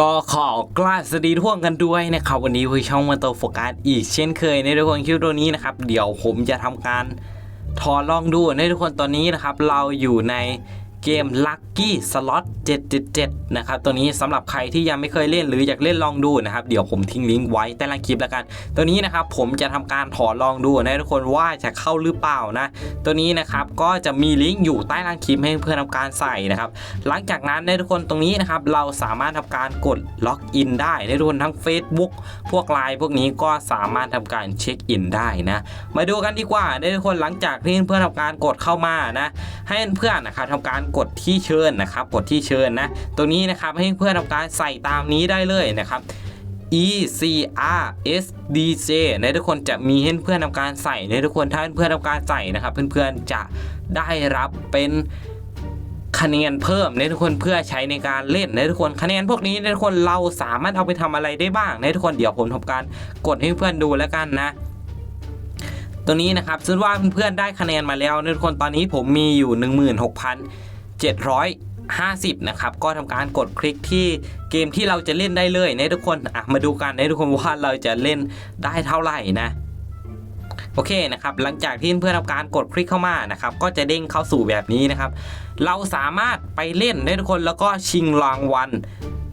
ก็ขอกราบสวัสดีทุกคนกันด้วยนะครับ วันนี้คือช่องมาโตโฟกัสอีกเช่นเคยในทุกคนคลิปตัวนี้นะครับ เดี๋ยวผมจะทำการทอลองดูในทุกคนตอนนี้นะครับ เราอยู่ใน เกม Lucky Slot 777 นะครับ ตัวนี้สำหรับใครที่ยังไม่เคยเล่นหรืออยากเล่นลองดูนะครับ เดี๋ยวผมทิ้งลิงก์ไว้ใต้ล่างคลิปแล้วกัน ตัวนี้นะครับผมจะทำการถอดลองดูนะทุกคนว่าจะเข้าหรือเปล่านะ ตัวนี้นะครับก็จะมีลิงก์อยู่ใต้ล่างคลิปให้เพื่อนทำการใส่นะครับ หลังจากนั้นในทุกคนตรงนี้นะครับเราสามารถทำการกดล็อกอินได้ในทุกคนทั้ง Facebook พวกไลน์พวกนี้ก็สามารถทำการเช็คอินได้นะมาดูกันดีกว่าในทุกคนหลังจากที่เพื่อนทำการกดเข้ามานะให้เพื่อนนะครับทำการกดที่เชิญนะครับ กดที่เชิญนะตรงนี้นะครับให้เพื่อนทำการใส่ตามนี้ได้เลยนะครับ E C R S D J ในทุกคนจะมีให้เพื่อนทำการใส่ในทุกคนถ้าเพื่อนทำการใส่นะครับ เพื่อนๆจะได้รับเป็นคะแนนเพิ่มในทุกคนเพื่อใช้ในการเล่นในทุกคนคะแนนพวกนี้ในทุกคนเราสามารถเอาไปทำอะไรได้บ้างในทุกคนเดี๋ยวผมทำการกดให้เพื่อนดูแล้วกันนะ ตัวนี้นะครับซึ่งว่าเพื่อนๆได้คะแนนมาแล้วในทุกคนตอนนี้ผมมีอยู่ 16,750 นะครับ ก็ทำการกดคลิกที่เกมที่เราจะเล่นได้เลยนะทุกคนมาดูกันนะทุกคนว่าเราจะเล่นได้เท่าไหร่นะโอเคนะครับหลังจากที่เพื่อนทำการกดคลิกเข้ามานะครับก็จะเด้งเข้าสู่แบบนี้นะครับ เราสามารถไปเล่นได้ทุกคนแล้วก็ชิงรางวัล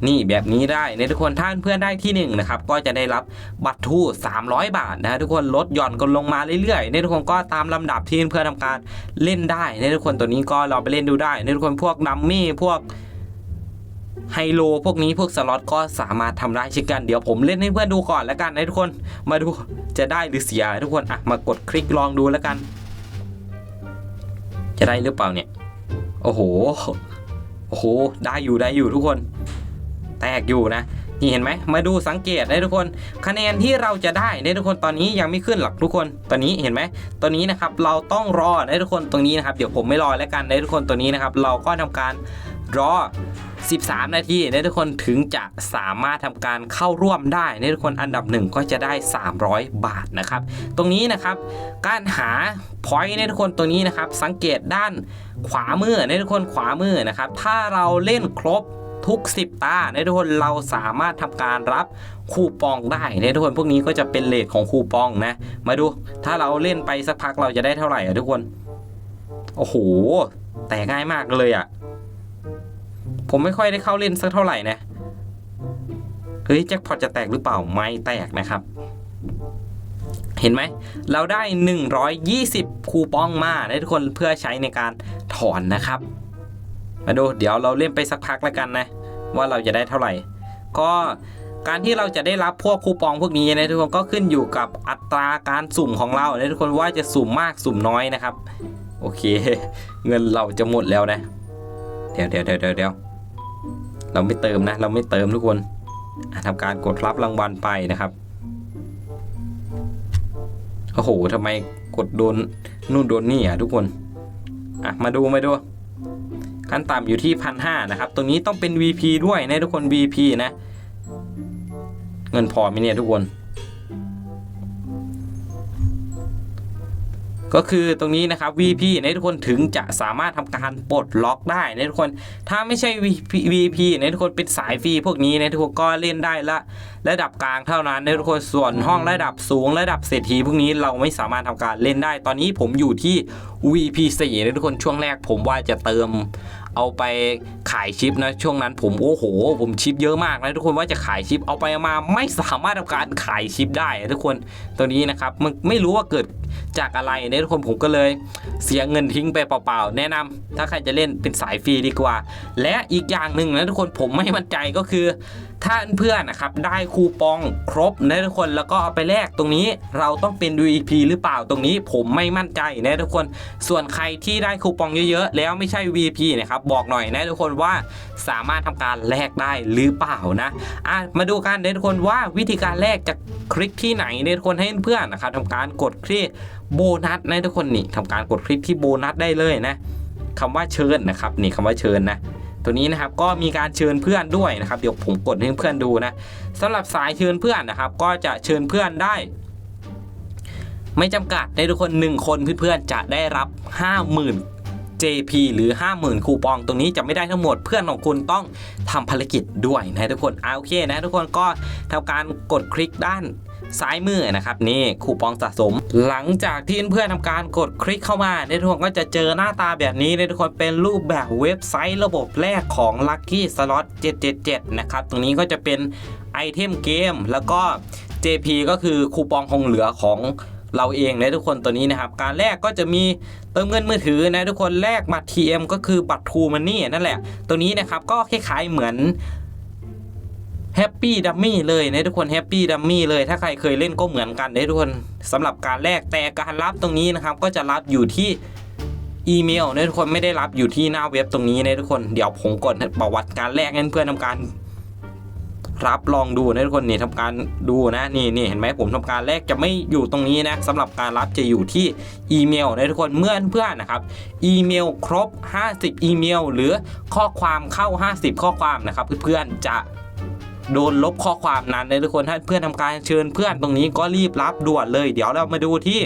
นี่แบบนี้ได้ในทุกคนถ้านเพื่อนได้ที่1นงนะครับก็จะได้รับบัตรทู300 บาทนะทุกคนลดหย่อนกันลงมาเรื่อยๆในทุกคนก็ตามลำดับที่เพื่อนทำการเล่นได้ในทุกคนตัวนี้ก็เราไปเล่นดูได้ในทุกคนพวกดัมมี่พวกไฮโลพวกนี้พวกสล็อตก็สามารถทำได้เช่นกันเดี๋ยวผมเล่นให้เพื่อนดูก่อนแล้วกันนะทุกคนมาดูจะได้หรือเสียทุกคนอะมากดคลิกลองดูแล้วกัน จะได้หรือเปล่าเนี่ยโอ้โหโอ้โหได้อยู่ได้อยู่ทุกคน แตกอยู่นะนี่เห็นไหมมาดูสังเกตได้ทุกคน คะแนนที่เราจะได้ในทุกคนตอนนี้ยังไม่ขึ้นหรอกทุกคนตอนนี้เห็นไหมตอนนี้นะครับเราต้องรอในทุกคนตรงนี้นะครับเดี๋ยวผมไม่รอแล้วกันในทุกคนตัวนี้นะครับเราก็ทำการรอ13 นาทีในทุกคนถึงจะสามารถทำการเข้าร่วมได้ในทุกคนอันดับหนึ่งก็จะได้ 300 บาทนะครับ ตรงนี้นะครับ การหาพอยต์ในทุกคนตัวนี้นะครับ สังเกตด้านขวามือในทุกคนขวามือนะครับ ถ้าเราเล่นครบ ทุก 10 ตาในทุกคนเราสามารถทำการรับคูปองได้ในทุกคนพวกนี้ก็จะเป็นเลทของคูปองนะ มาดูถ้าเราเล่นไปสักพักเราจะได้เท่าไหร่อะทุกคน โอ้โห แต่ง่ายมากเลยอะ ผมไม่ค่อยได้เข้าเล่นสักเท่าไหร่นะเฮ้ยแจ็คพอตจะแตกหรือเปล่าไม่แตกนะครับเห็นไหม เราได้ 120 คูปองมาในทุกคนเพื่อใช้ในการถอนนะครับ มาดูเดี๋ยวเราเล่นไปสักพักแล้วกันนะ ว่าเราจะได้เท่าไหร่ ก็การที่เราจะได้รับพวกคูปองพวกนี้นะทุกคนก็ขึ้นอยู่กับอัตราการสุ่มของเรานะทุกคนว่าจะสุ่มมากสุ่มน้อยนะครับ โอเค เงินเราจะหมดแล้วนะเดี๋ยวเดี๋ยวเดี๋ยวเดี๋ยวเราไม่เติมนะ เราไม่เติมทุกคนอะทำการกดรับรางวัลไปนะครับโอ้โหทำไมกดโดนนู่นโดนนี่อะทุกคนอะมาดูมาดู ขั้นต่ำอยู่ที่พันห้านะครับ ตรงนี้ต้องเป็น VP ด้วยนะทุกคน VP นะ เงินพอไหมเนี่ยทุกคน ก็คือตรงนี้นะครับ VP นะทุกคนถึงจะสามารถทำการปลดล็อกได้นะทุกคน ถ้าไม่ใช่ VP VP นะทุกคนเป็นสายฟรีพวกนี้นะทุกคนก็เล่นได้ละระดับกลางเท่านั้นนะทุกคนส่วนห้องระดับสูงระดับเศรษฐีพวกนี้เราไม่สามารถทำการเล่นได้ ตอนนี้ผมอยู่ที่ VP 4นะทุกคนช่วงแรกผมว่าจะเติม เอาไปขายชิปนะช่วงนั้นผมโอ้โห ผมชิปเยอะมากนะทุกคนว่าจะขายชิปเอาไปมาไม่สามารถทำการขายชิปได้ทุกคนตัวนี้นะครับมันไม่รู้ว่าเกิดจากอะไรนะทุกคนผมก็เลยเสียเงินทิ้งไปเปล่าๆ แนะนำถ้าใครจะเล่นเป็นสายฟรีดีกว่า และอีกอย่างหนึ่งนะทุกคนผมไม่มั่นใจก็คือ ถ้าเพื่อนนะครับได้คูปองครบนะทุกคนแล้วก็เอาไปแลกตรงนี้เราต้องเป็น VP หรือเปล่าตรงนี้ผมไม่มั่นใจนะทุกคน ส่วนใครที่ได้คูปองเยอะๆ แล้วไม่ใช่ VP นะครับบอกหน่อยนะทุกคนว่าสามารถทำการแลกได้หรือเปล่านะอะมาดูกันนะทุกคนว่าวิธีการแลกจะคลิกที่ไหนนะทุกคนให้เพื่อนนะครับทำการกดที่โบนัสนะทุกคนนี่ทำการกดคลิกที่โบนัสได้เลยนะคำว่าเชิญนะครับนี่คำว่าเชิญนะ ตัวนี้นะครับก็มีการเชิญเพื่อนด้วยนะครับ เดี๋ยวผมกดให้เพื่อนดูนะสำหรับสายเชิญเพื่อนนะครับ ก็จะเชิญเพื่อนได้ ไม่จำกัดในทุกคนหนึ่งคนเพื่อนๆจะได้รับ 50,000 JP หรือ 50,000 คูปอง ตรงนี้จะไม่ได้ทั้งหมดเพื่อนของคุณต้องทำภารกิจด้วยนะทุกคนอ่าโอเคนะทุกคนก็ทำการกดคลิกด้าน ซ้ายมือนะครับนี่คูปองสะสม หลังจากที่เพื่อนๆทำการกดคลิกเข้ามาในทุกคนก็จะเจอหน้าตาแบบนี้ในทุกคนเป็นรูปแบบเว็บไซต์ระบบแรกของ Lucky Slot 777 นะครับตรงนี้ก็จะเป็นไอเทมเกมแล้วก็ JP ก็คือคูปองคงเหลือของเราเองนะทุกคนตัวนี้นะครับ การแรกก็จะมีเติมเงินมือถือนะทุกคนแลกบัตร TM ก็คือบัตร True Money นั่นแหละ ตัวนี้นะครับก็คล้ายๆเหมือน แฮปปี้ดัมมี่เลยนะทุกคนแฮปปี้ดัมมี่เลย ถ้าใครเคยเล่นก็เหมือนกันนะทุกคนสำหรับการแลกแต่การรับตรงนี้นะครับ ก็จะรับอยู่ที่อีเมลนะทุกคนไม่ได้รับอยู่ที่หน้าเว็บตรงนี้นะทุกคนเดี๋ยวผมกดประวัติการแลกให้เพื่อนทำการ รับลองดูนะทุกคนนี่ทำการดูนะนี่นี่เห็นไหมผมทำการแรกจะไม่อยู่ตรงนี้นะสำหรับการรับจะอยู่ที่อีเมลนะทุกคนเมื่อเพื่อนนะครับอีเมลครบ 50 อีเมล หรือข้อความเข้า 50 ข้อความนะครับเพื่อนๆจะ โดนลบข้อความนั้นนะทุกคนถ้าเพื่อนทำการเชิญเพื่อนตรงนี้ก็รีบรับด่วนเลย เดี๋ยวเรามาดูที่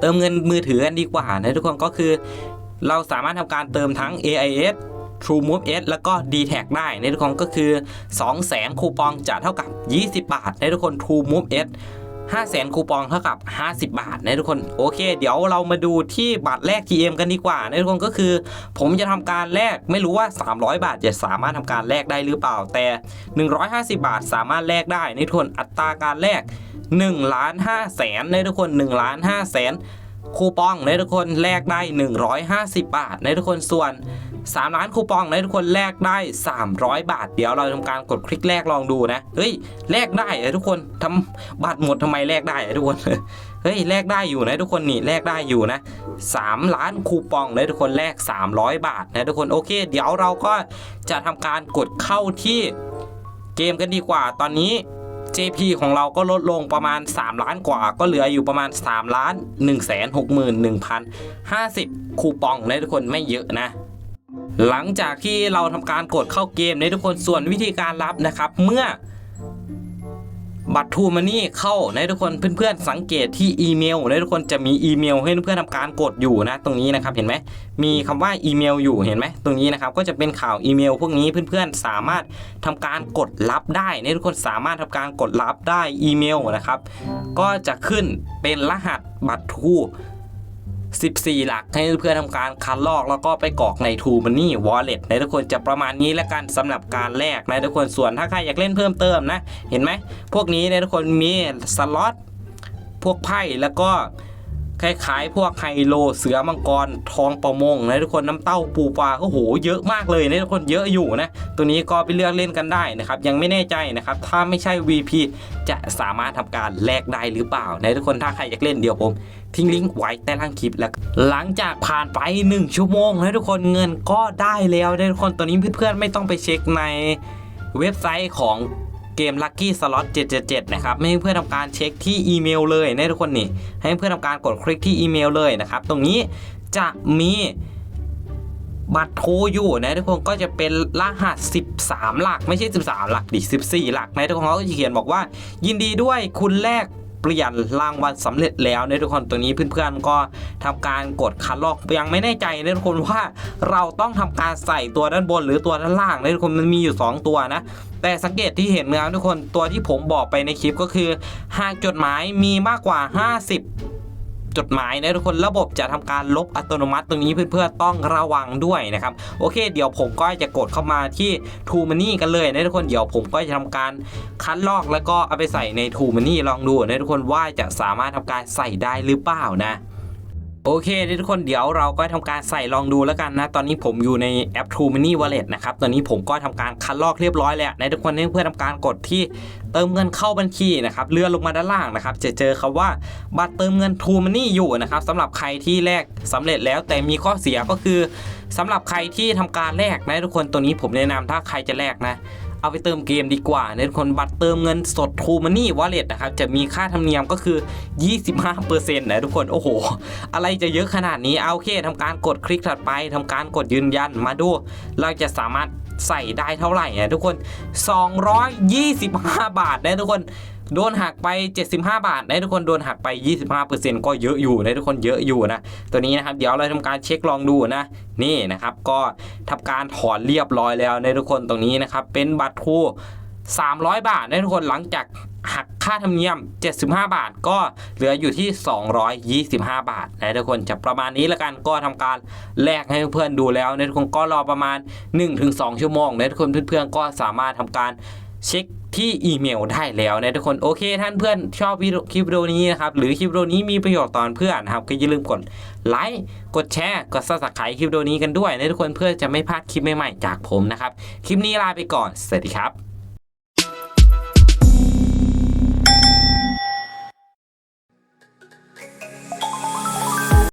เติมเงินมือถือกันดีกว่านะทุกคนก็คือ เราสามารถทำการเติมทั้ง AIS True Move S แล้วก็ d t แทได้ในทุกคนก็คือ2 0 0 0 0 0คูปองจะเท่ากับ 20 บาทในทุกคน True Move S 5 0 0 0 0 0คูปองเท่ากับ 50 บาทนะทุกคนโอเค เดี๋ยวเรามาดูที่บัตรแลก GM กันดีกว่านะทุกคนก็คือ ผมจะทำการแลกไม่รู้ว่า 300 บาทจะสามารถทำการแลกได้หรือเปล่า แต่ 150 บาทสามารถแลกได้นะทุกคนอัตราการแลก1ล้าน5แสนนะทุกคน1ล้าน5แสน คูปองนะทุกคนแลกได้ 150 บาทนะทุกคนส่วน 3 ล้านคูปองนะทุกคนแลกได้ 300 บาท เดี๋ยวเราทำการกดคลิกแลกลองดูนะเฮ้ยแลกได้นะทุกคนทำบัตรหมดทำไมแลกได้นะทุกคนเฮ้ยแลกได้อยู่นะทุกคนนี่แลกได้อยู่นะ 3 ล้านคูปองนะทุกคนแลก 300 บาทนะทุกคนโอเค เดี๋ยวเราก็จะทำการกดเข้าที่เกมกันดีกว่าตอนนี้ JP ของเราก็ลดลงประมาณ 3 ล้านกว่า ก็เหลืออยู่ประมาณ 3 ล้าน 1 6 1 0 50 คูปองนะทุกคนไม่เยอะนะหลังจากที่เราทำการกดเข้าเกมในทุกคนส่วนวิธีการรับนะครับ เมื่อ บัตรทูมันนี่เข้านะทุกคนเพื่อนๆสังเกตที่อีเมลนะทุกคนจะมีอีเมล ให้เพื่อนๆทำการกดอยู่นะ ตรงนี้นะครับเห็นไหมมีคำว่าอีเมลอยู่เห็นไหมตรงนี้นะครับก็จะเป็นข่าวอีเมล พวกนี้เพื่อนๆสามารถทำการกดรับได้นะทุกคนสามารถทำการกดรับได้อีเมลนะครับ ก็จะขึ้นเป็นรหัสบัตรทู 14 หลักให้เพื่อนทำการคัดลอกแล้วก็ไปกรอกใน True Money Wallet นะทุกคนจะประมาณนี้แล้วกันสำหรับการแลกนะทุกคนส่วนถ้าใครอยากเล่นเพิ่มเติมนะ เห็นไหมพวกนี้นะทุกคนมีสล็อตพวกไพ่แล้วก็ คล้ายๆ พวกไฮโลเสือมังกรทองประมงนะทุกคนน้ำเต้าปูปลาก็โหเยอะมากเลยนะทุกคนเยอะอยู่นะตัวนี้ก็ไปเลือกเล่นกันได้นะครับยังไม่แน่ใจนะครับถ้าไม่ใช่ VP จะสามารถทำการแลกได้หรือเปล่านะทุกคนถ้าใครอยากเล่นเดี๋ยวผมทิ้งลิงก์ไว้ใต้ล่างคลิปแล้ว หลังจากผ่านไป 1 ชั่วโมงนะทุกคนเงินก็ได้แล้วนะทุกคนตอนนี้เพื่อนๆไม่ต้องไปเช็คในเว็บไซต์ของ เกม Lucky Slot 777 นะครับให้เพื่อนทำการเช็คที่อีเมลเลยนะทุกคนนี่ ให้เพื่อนทำการกดคลิกที่อีเมลเลยนะครับ ตรงนี้จะมีบัตรโทรอยู่นะทุกคนก็จะเป็นรหัส 13 หลัก ไม่ใช่ 13 หลักดิ14 หลักนะทุกคนเขาก็จะเขียนบอกว่า ยินดีด้วยคุณแรก เปลี่ยนรางวัลสำเร็จแล้วนะทุกคนตัวนี้เพื่อนๆก็ทำการกดคัดลอกยังไม่แน่ใจนะทุกคนว่าเราต้องทำการใส่ตัวด้านบนหรือตัวด้านล่างนะทุกคนมันมีอยู่ 2 ตัวนะแต่สังเกตที่เห็นนะทุกคนตัวที่ผมบอกไปในคลิปก็คือ หากจดหมายมีมากกว่า 50 จดหมายนะทุกคนระบบจะทำการลบอัตโนมัติตรงนี้เพื่อนๆต้องระวังด้วยนะครับโอเค เดี๋ยวผมก็จะกดเข้ามาที่ True Money กันเลยนะทุกคนเดี๋ยวผมก็จะทำการคัดลอกแล้วก็เอาไปใส่ใน True Money ลองดูนะทุกคนว่าจะสามารถทำการใส่ได้หรือเปล่านะ โอเคทุกคนเดี๋ยวเราก็ทำการใส่ลองดูแล้วกันนะ ตอนนี้ผมอยู่ในแอป True Money Wallet นะครับตอนนี้ผมก็ทำการคัดลอกเรียบร้อยแล้วนะทุกคนเพื่อทำการกดที่เติมเงินเข้าบัญชีนะครับเลื่อนลงมาด้านล่างนะครับ จะเจอคำว่าบัตรเติมเงิน True Money อยู่นะครับสำหรับใครที่แลกสำเร็จแล้วแต่มีข้อเสียก็คือสำหรับใครที่ทำการแลกนะทุกคนตัวนี้ผมแนะนำถ้าใครจะแลกนะ เอาไปเติมเกมดีกว่าในคนบัตรเติมเงินสดทูมานี่วอลเล็ตนะครับจะมีค่าธรรมเนียมก็คือ 25%นะทุกคนโอ้โห อะไรจะเยอะขนาดนี้เอาโอเคทำการกดคลิกถัดไปทำการกดยืนยันมาดู เราจะสามารถใส่ได้เท่าไหร่นะทุกคน 225 บาทนะทุกคน โดนหักไป 75 บาทนะทุกคนโดนหักไป 25%ก็เยอะอยู่นะทุกคนเยอะอยู่นะ ตัวนี้นะครับเดี๋ยวเราทำการเช็คลองดูนะ นี่นะครับ ก็ทำการถอนเรียบร้อยแล้วนะทุกคนตรงนี้นะครับ เป็นบัตรทรู300 บาทนะทุกคนหลังจากหักค่าธรรมเนียม 75 บาท ก็เหลืออยู่ที่ 225 บาทนะทุกคนจะประมาณนี้แล้วกันก็ทำการแลกให้เพื่อนดูแล้วนะทุกคนก็รอประมาณ 1-2 ชั่วโมงนะทุกคนเพื่อนๆก็สามารถทำการเช็ค ที่อีเมลได้แล้วนะทุกคนโอเคท่านเพื่อนชอบวิดีโอคลิปวิดีโอนี้นะครับหรือคลิปวิดีโอนี้มีประโยชน์ตอนเพื่อนนะครับก็อย่าลืมกดไลค์กดแชร์กดซับสไครต์คลิปวิดีโอนี้กันด้วยนะทุกคนเพื่อจะไม่พลาดคลิปใหม่ๆจากผมนะครับคลิปนี้ลาไปก่อนสวัสดีครับ